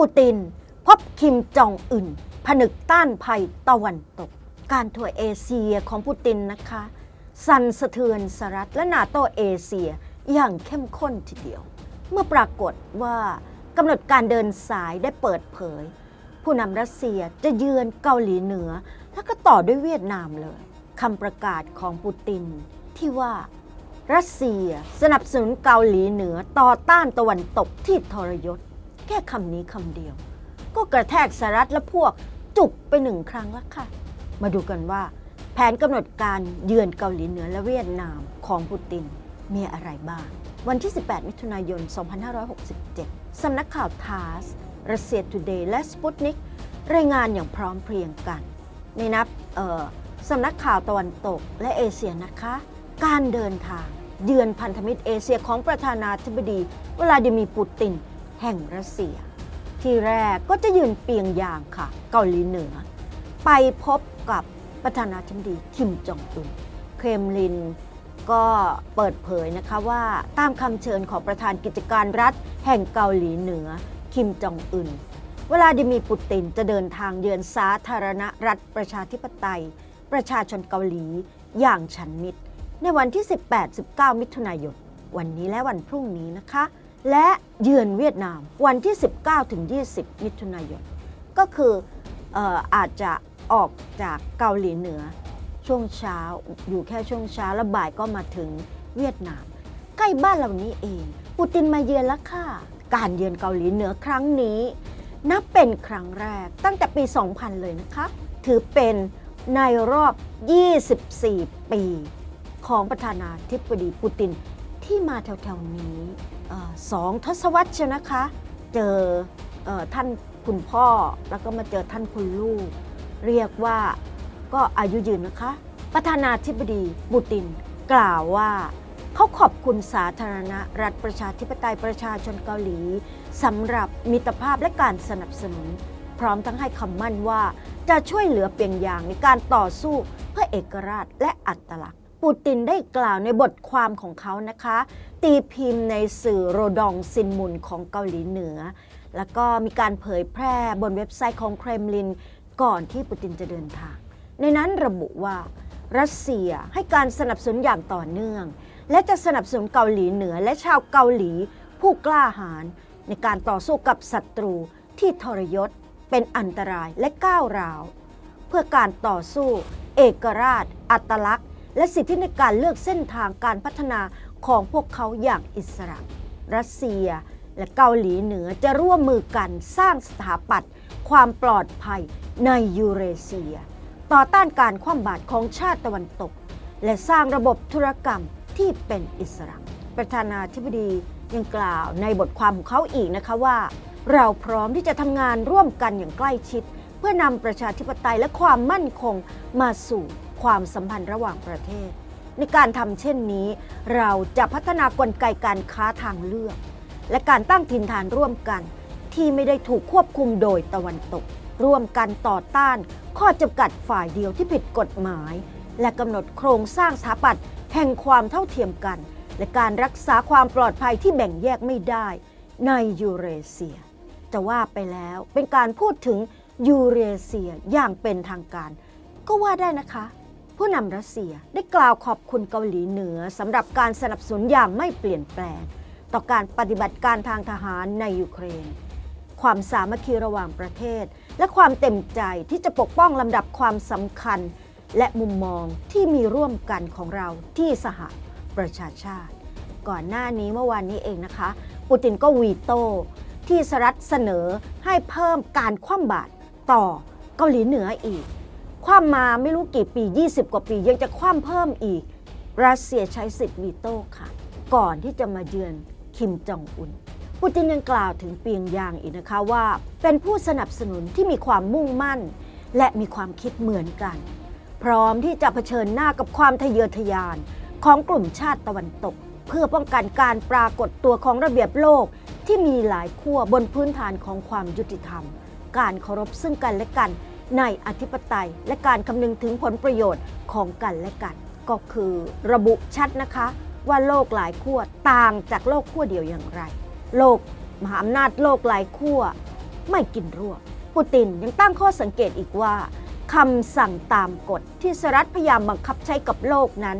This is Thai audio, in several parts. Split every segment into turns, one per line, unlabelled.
ปูติน พบคิมจองอึนผนึกต้านภัยตะวันตก การทัวร์เอเชียของปูตินนะคะ สั่นสะเทือนสหรัฐและนาโตเอเชียอย่างเข้มข้นทีเดียว เมื่อปรากฏว่ากำหนดการเดินสายได้เปิดเผย ผู้นำรัสเซียจะเยือนเกาหลีเหนือ แล้วก็ต่อด้วยเวียดนามเลยคำประกาศของปูตินที่ว่ารัสเซียสนับสนุนเกาหลีเหนือต่อต้านตะวันตกที่ทรยศ แค่คำนี้คำเดียว ก็กระแทกสหรัฐและพวกจุกไปหนึ่งครั้งแล้วค่ะ มาดูกันว่า แผนกำหนดการเยือนเกาหลีเหนือและเวียดนามของปูตินมีอะไรบ้าง วันที่ 18 มิถุนายน 2567 สำนักข่าวทาสรัสเซียทูเดย์และสปุตนิกรายงานอย่างพร้อมเพรียงกัน ในนับสำนักข่าวตะวันตกและเอเชียนะคะ การเดินทาง เยือนพันธมิตรเอเชียของประธานาธิบดี วลาดิมีร์ปูติน แห่งรัสเซีย ที่แรกก็จะยืนเปียงยางค่ะ เกาหลีเหนือ ไปพบกับประธานาธิบดีคิมจองอึนเครมลินก็เปิดเผยนะคะว่าตามคำเชิญของประธานกิจการรัฐ แห่งเกาหลีเหนือ คิมจองอึนเวลาดิมีปูตินจะเดินทางเยือนสาธารณรัฐประชาธิปไตย ประชาชนเกาหลีอย่างฉันมิตร ในวันที่ 18-19 มิถุนายน วันนี้และวันพรุ่งนี้นะคะ และเยือนเวียดนามวันที่ 19-20 มิถุนายน ก็คืออออาจจะออกจากเกาหลีเหนือช่วงเช้าอยู่แค่ช่วงเช้าแล้วบ่ายก็มาถึงเวียดนาม ใกล้บ้านเรานี้เอง ปูตินมาเยือนแล้วค่ะ การเยือนเกาหลีเหนือครั้งนี้ นับเป็นครั้งแรกตั้งแต่ปี 2000 เลยนะคะ ถือเป็นในรอบ 24 ปี ของประธานาธิบดีปูตินที่มาแถวๆนี้ สองทศวรรษเชียวนะคะ เจอเอท่านคุณพ่อแล้วก็มาเจอท่านคุณลูก เรียกว่าก็อายุยืนนะคะ ประธานาธิบดีปูตินกล่าวว่าเขาขอบคุณสาธารณรัฐประชาธิปไตยประชาชนเกาหลีสำหรับมิตรภาพและการสนับสนุน พร้อมทั้งให้คำมั่นว่าจะช่วยเหลือเปียงยางในการต่อสู้เพื่อเอกราชและอัตลักษณ์ ปูตินได้กล่าวในบทความของเขานะคะ ตีพิมพ์ในสื่อโรดองซินมุนของเกาหลีเหนือ แล้วก็มีการเผยแพร่บนเว็บไซต์ของเครมลินก่อนที่ปูตินจะเดินทาง ในนั้นระบุว่ารัสเซียให้การสนับสนุนอย่างต่อเนื่อง และจะสนับสนุนเกาหลีเหนือและชาวเกาหลีผู้กล้าหาญในการต่อสู้กับศัตรูที่ทรยศเป็นอันตรายและก้าวร้าว เพื่อการต่อสู้ เอกราช อัตลักษณ์ และสิทธิในการเลือกเส้นทางการพัฒนาของพวกเขาอย่างอิสระ รัสเซียและเกาหลีเหนือจะร่วมมือกันสร้างสถาปัตย์ความปลอดภัยในยูเรเซีย ต่อต้านการคว่ำบาตรของชาติตะวันตก และสร้างระบบธุรกรรมที่เป็นอิสระ ประธานาธิบดียังกล่าวในบทความของเขาอีกนะคะว่า เราพร้อมที่จะทำงานร่วมกันอย่างใกล้ชิด เพื่อนำประชาธิปไตยและความมั่นคงมาสู่ ความสัมพันธ์ระหว่างประเทศ ในการทำเช่นนี้ เราจะพัฒนากลไกการค้าทางเลือก และการตั้งถิ่นฐานร่วมกัน ที่ไม่ได้ถูกควบคุมโดยตะวันตก ร่วมกันต่อต้าน ข้อจำกัดฝ่ายเดียวที่ผิดกฎหมาย และกำหนดโครงสร้างสถาปัตย์แห่งความเท่าเทียมกัน และการรักษาความปลอดภัยที่แบ่งแยกไม่ได้ในยูเรเซียจะว่าไปแล้วเป็นการพูดถึงยูเรเซียอย่างเป็นทางการ ก็ว่าได้นะคะ ผู้นำรัสเซียได้กล่าวขอบคุณเกาหลีเหนือสำหรับการสนับสนุนอย่างไม่เปลี่ยนแปลง ต่อการปฏิบัติการทางทหารในยูเครน ความสามัคคีระหว่างประเทศ และความเต็มใจที่จะปกป้องลำดับความสำคัญ และมุมมองที่มีร่วมกันของเราที่สหประชาชาติ ก่อนหน้านี้เมื่อวานนี้เองนะคะ ปูตินก็วีโต้ที่สหรัฐเสนอให้เพิ่มการคว่ำบาตรต่อเกาหลีเหนืออีก คว่ำมาไม่รู้กี่ปี 20 กว่าปี ยังจะคว่ำเพิ่มอีก รัสเซียใช้สิทธิ์วีโต้ค่ะ ก่อนที่จะมาเยือนคิมจองอุนปูตินยังกล่าวถึงเปียงยางอีกนะคะว่า เป็นผู้สนับสนุนที่มีความมุ่งมั่น และมีความคิดเหมือนกัน พร้อมที่จะเผชิญหน้ากับความทะเยอทะยานของกลุ่มชาติตะวันตก เพื่อป้องกันการปรากฏตัวของระเบียบโลกที่มีหลายขั้วบนพื้นฐานของความยุติธรรม การเคารพซึ่งกันและกัน ในอธิปไตยและการคำนึงถึงผลประโยชน์ของกันและกัน ก็คือระบุชัดนะคะว่าโลกหลายขั้วต่างจากโลกขั้วเดียวอย่างไร โลกมหาอำนาจโลกหลายขั้วไม่กินรวบปูตินยังตั้งข้อสังเกตอีกว่าคำสั่งตามกฎที่สหรัฐพยายามบังคับใช้กับโลกนั้น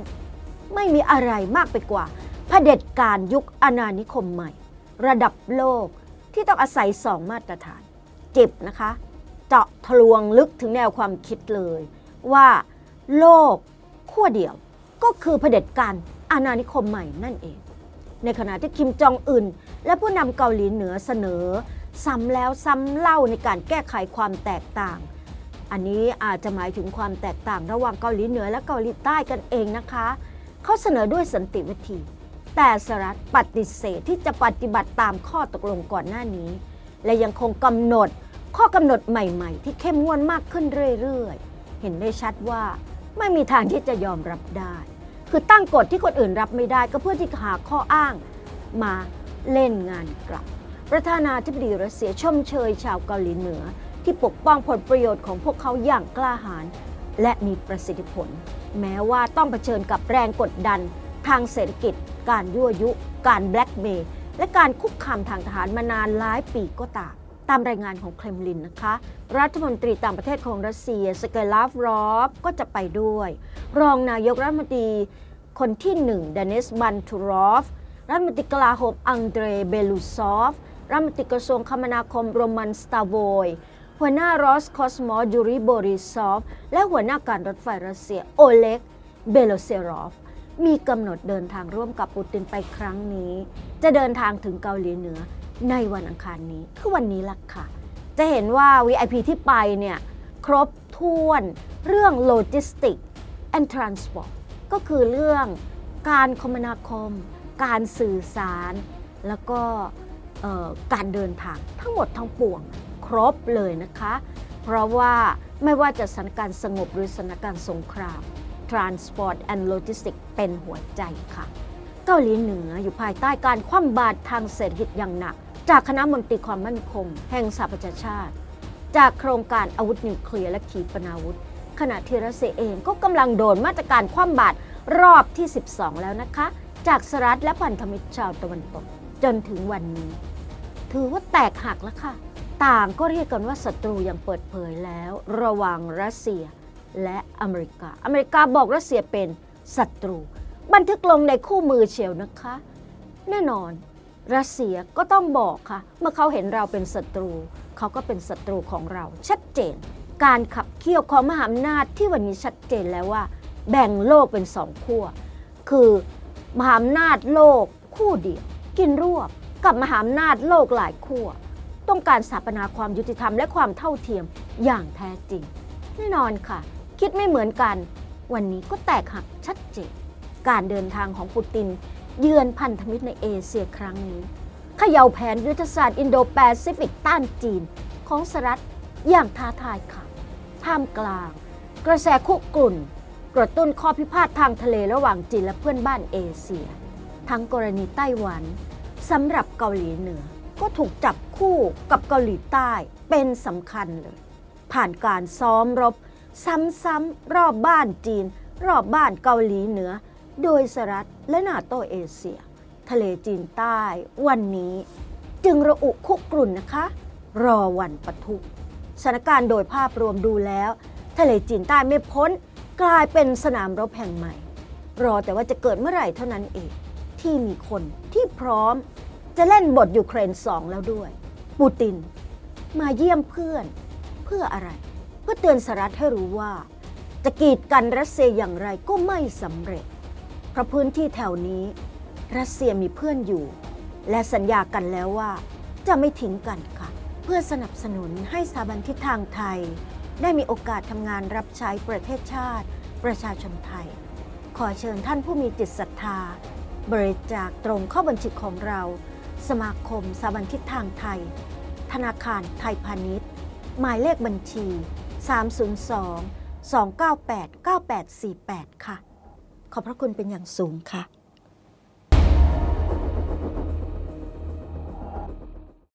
ไม่มีอะไรมากไปกว่าเผด็จการยุคอาณานิคมใหม่ ระดับโลกที่ต้องอาศัยสองมาตรฐาน เจิบนะคะ เจาะทะลวงลึกถึงแนวความคิดเลย ว่าโลกขั้วเดียวก็คือเผด็จการอาณานิคมใหม่นั่นเอง ในขณะที่คิมจองอึนและผู้นำเกาหลีเหนือเสนอ ซ้ำแล้วซ้ำเล่าในการแก้ไขความแตกต่าง อันนี้อาจจะหมายถึงความแตกต่างระหว่างเกาหลีเหนือและเกาหลีใต้กันเองนะคะ เขาเสนอด้วยสันติวิธี แต่สหรัฐปฏิเสธที่จะปฏิบัติตามข้อตกลงก่อนหน้านี้ และยังคงกำหนด ข้อกำหนดใหม่ๆ ที่เข้มงวดมากขึ้นเรื่อยๆ เห็นได้ชัดว่าไม่มีทางที่จะยอมรับได้ คือตั้งกฎที่คนอื่นรับไม่ได้ก็เพื่อที่หาข้ออ้างมาเล่นงานกลับ ประธานาธิบดีรัสเซียชมเชยชาวเกาหลีเหนือ ที่ปกป้องผลประโยชน์ของพวกเขาอย่างกล้าหาญและมีประสิทธิผล แม้ว่าต้องเผชิญกับแรงกดดันทางเศรษฐกิจ การยั่วยุ การแบล็กเมย์และการคุกคามทางทหารมานานหลายปีก็ตาม ตามรายงานของเครมลินนะคะ รัฐมนตรีต่างประเทศของรัสเซียสเกลาฟรอฟก็จะไปด้วย รองนายกรัฐมนตรีคนที่หนึ่งเดนิสบันทูรอฟ รัฐมนตรีกลาโหมอังเดรเบลูซอฟ รัฐมนตรีกระทรวงคมนาคมโรมันสตาโวยหัวหน้ารอสคอสมอยูริโบริซอฟ และหัวหน้าการรถไฟรัสเซียโอเล็ก เบโลเซรอฟ มีกำหนดเดินทางร่วมกับปูตินไปครั้งนี้ จะเดินทางถึงเกาหลีเหนือ ในวันอังคารนี้คือวันนี้ล่ะค่ะ จะเห็นว่า VIP ที่ไปเนี่ยครบถ้วนเรื่องโลจิสติก and transport ก็คือเรื่องการคมนาคม การสื่อสาร แล้วก็การเดินทางทั้งหมดทั้งปวงครบเลยนะคะ เพราะว่าไม่ว่าจะสถานการณ์สงบหรือสถานการณ์สงคราม Transport and Logistics เป็นหัวใจค่ะ เกาหลีเหนืออยู่ภายใต้การคว่ำบาตรทางเศรษฐกิจอย่างหนัก จากคณะมนตรีความมั่นคง แห่งสหประชาชาติ จากโครงการอาวุธนิวเคลียร์และขีปนาวุธ ขณะที่รัสเซียเองก็กำลังโดนมาตรการคว่ำบาตรรอบที่ 12 แล้วนะคะ จากสหรัฐและพันธมิตรชาวตะวันตก จนถึงวันนี้ ถือว่าแตกหักแล้วค่ะ ต่างก็เรียกกันว่าศัตรูอย่างเปิดเผยแล้ว ระหว่างรัสเซียและอเมริกา อเมริกาบอกรัสเซียเป็นศัตรู บันทึกลงในคู่มือเชียวนะคะ แน่นอน รัสเซียก็ต้องบอกค่ะ เมื่อเขาเห็นเราเป็นศัตรู เขาก็เป็นศัตรูของเรา ชัดเจน การขับเคี่ยวของมหาอำนาจที่วันนี้ชัดเจนแล้วว่า แบ่งโลกเป็นสองขั้วคือมหาอำนาจโลกคู่เดียว กินรวบกับมหาอำนาจโลกหลายขั้วต้องการสถาปนาความยุติธรรมและความเท่าเทียมอย่างแท้จริง แน่นอนค่ะ คิดไม่เหมือนกัน วันนี้ก็แตกหักชัดเจนการเดินทางของปูติน เยือนพันธมิตรในเอเชียครั้งนี้เขย่าแผนยุทธศาสตร์อินโดแปซิฟิกต้านจีนของสหรัฐอย่างท้าทายค่ะ ท่ามกลาง กระแสคุกรุ่น กระตุ้นข้อพิพาททางทะเลระหว่างจีนและเพื่อนบ้านเอเชีย ทั้งกรณีไต้หวันสำหรับเกาหลีเหนือ ก็ถูกจับคู่กับเกาหลีใต้เป็นสำคัญเลย ผ่านการซ้อมรบ ซ้ำๆรอบบ้านจีน รอบบ้านเกาหลีเหนือ โดยสหรัฐและนาโตเอเชีย ทะเลจีนใต้วันนี้ จึงระอุคุกรุ่นนะคะ รอวันปะทุสถานการณ์โดยภาพรวมดูแล้ว ทะเลจีนใต้ไม่พ้น กลายเป็นสนามรบแห่งใหม่ รอแต่ว่าจะเกิดเมื่อไหร่เท่านั้นเอง ที่มีคนที่พร้อม จะเล่นบทยูเครนสองแล้วด้วย ปูติน มาเยี่ยมเพื่อนเพื่ออะไร เพื่อเตือนสหรัฐให้รู้ว่า จะกีดกันรัสเซียอย่างไรก็ไม่สำเร็จ เพราะพื้นที่แถวนี้ รัสเซียมีเพื่อนอยู่ และสัญญากันแล้วว่า จะไม่ทิ้งกันค่ะ เพื่อสนับสนุนให้สถาบันทิศทางไทย ได้มีโอกาสทำงานรับใช้ประเทศชาติ ประชาชนไทย ขอเชิญท่านผู้มีจิตศรัทธา บริจาคตรงเข้าบัญชีของเรา สมาคมสถาบันทิศทางไทย ธนาคารไทยพาณิชย์ หมายเลขบัญชี 302 298 9848 ค่ะ ขอบพระคุณเป็นอย่างสูงค่ะ